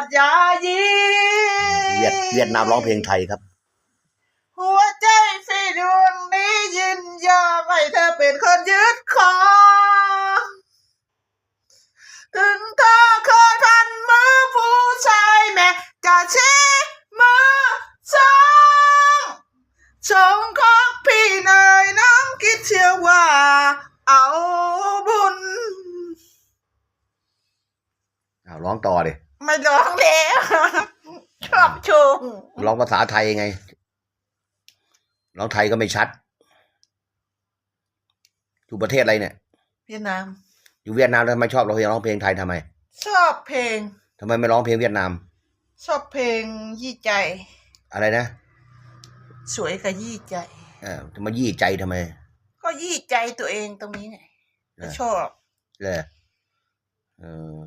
ดยายีเวียดเวียดนามร้องเพลงไทยครับ หัวใจสีดวงนี้ยินยอมให้เธอเป็นคนยึดครองถึงเธอเคยพันมือผู้ชายแม่จะชี้มือสองชงของพี่เนยน้องคิดเชื่อว่าเอาบุญอ้าวร้องต่อดิ ไม่ร้องแล้วชอบชงร้องภาษาไทยไงร้องไทยก็ไม่ชัด อยู่ประเทศอะไรเนี่ย เวียดนาม อยู่เวียดนามแล้วทำไมชอบเราเพลงร้องเพลงไทยทำไม ชอบเพลงทำไมไม่ร้องเพลงเวียดนาม ชอบเพลงยี่ใจ อะไรนะ สวยกับยี่ใจเออจะมายี่ใจทำไม ก็ยี่ใจตัวเองตรงนี้ไงเออชอบเลยเออ